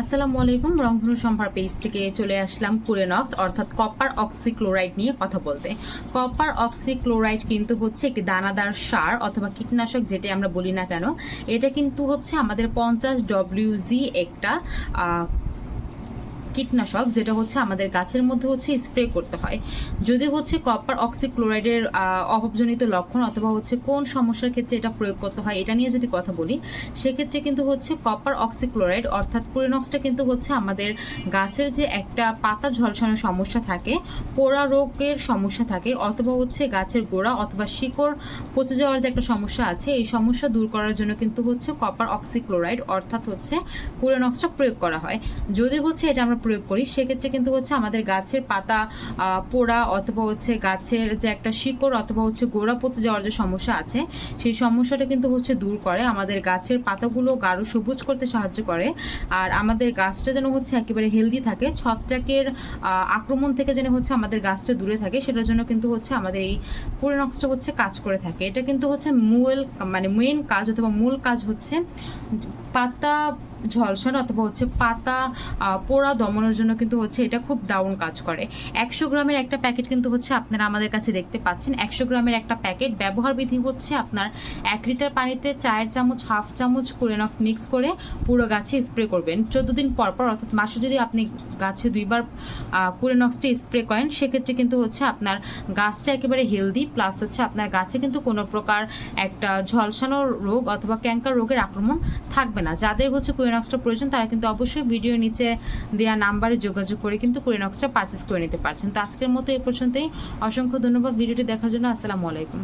আসসালামু আলাইকুম, রংপুর সম্ভার পেজ থেকে চলে আসলাম কুরেনক্স অর্থাৎ কপার অক্সিক্লোরাইড নিয়ে কথা বলতে। কপার অক্সিক্লোরাইড কিন্তু হচ্ছে একটি দানাদার সার অথবা কীটনাশক যেটি আমরা বলি না কেন। এটা কিন্তু হচ্ছে আমাদের পঞ্চাশ ডব্লিউজি একটা কীটনাশক, যেটা হচ্ছে আমাদের গাছের মধ্যে হচ্ছে স্প্রে করতে হয়। যদি হচ্ছে কপার অক্সিক্লোরাইডের অভাবজনিত লক্ষণ অথবা হচ্ছে কোন সমস্যার ক্ষেত্রে এটা প্রয়োগ করতে হয়, এটা নিয়ে যদি কথা বলি, সেক্ষেত্রে কিন্তু হচ্ছে কপার অক্সিক্লোরাইড অর্থাৎ কুরিনক্সটা কিন্তু হচ্ছে আমাদের গাছের যে একটা পাতা ঝলসানোর সমস্যা থাকে, পোড়া রোগের সমস্যা থাকে, অথবা হচ্ছে গাছের গোড়া অথবা শিকড় পচে যাওয়ার যে একটা সমস্যা আছে, এই সমস্যা দূর করার জন্য কিন্তু হচ্ছে কপার অক্সিক্লোরাইড অর্থাৎ হচ্ছে কুরিনক্সটা প্রয়োগ করা হয়। যদি হচ্ছে এটা আমরা প্রয়োগ করি, সেক্ষেত্রে কিন্তু হচ্ছে আমাদের গাছের পাতা পোড়া অথবা হচ্ছে গাছের যে একটা শিকড় অথবা হচ্ছে গোড়া পচে যাওয়ার যে সমস্যা আছে, সেই সমস্যাটা কিন্তু হচ্ছে দূর করে। আমাদের গাছের পাতাগুলো গাঢ় সবুজ করতে সাহায্য করে। আর আমাদের গাছটা যেন হচ্ছে একেবারে হেলদি থাকে, ছত্রাকের আক্রমণ থেকে যেন হচ্ছে আমাদের গাছটা দূরে থাকে, সেটার জন্য কিন্তু হচ্ছে আমাদের এই পুরেনক্সটা হচ্ছে কাজ করে থাকে। এটা কিন্তু হচ্ছে মূল মানে মেন কাজ অথবা মূল কাজ হচ্ছে পাতা ঝলসানো অথবা হচ্ছে পাতা পোড়া দমনের জন্য কিন্তু হচ্ছে এটা খুব দারুণ কাজ করে। একশো গ্রামের একটা প্যাকেট কিন্তু হচ্ছে আপনারা আমাদের কাছে দেখতে পাচ্ছেন। একশো গ্রামের একটা প্যাকেট ব্যবহার বিধি হচ্ছে আপনার এক লিটার পানিতে চায়ের চামচ, হাফ চামচ কুরেনক্স মিক্স করে পুরো গাছে স্প্রে করবেন। চোদ্দ দিন পর পর, অর্থাৎ মাসে যদি আপনি গাছে দুইবার কুরেনক্সটা স্প্রে করেন, সেক্ষেত্রে কিন্তু হচ্ছে আপনার গাছটা একেবারে হেলদি, প্লাস হচ্ছে আপনার গাছে কিন্তু কোনো প্রকার একটা ঝলসানো রোগ অথবা ক্যাঙ্কার রোগের আক্রমণ থাকবে না। যাদের হচ্ছে কুরেনক্সটা প্রয়োজন, তারা কিন্তু অবশ্যই ভিডিও নিচে দেওয়া নাম্বারে যোগাযোগ করে কিন্তু কুইনক্সটা পারচেস করে নিতে পারছেন। তো আজকের মতো এ পর্যন্তই। অসংখ্য ধন্যবাদ ভিডিওটি দেখার জন্য। আসসালামু আলাইকুম।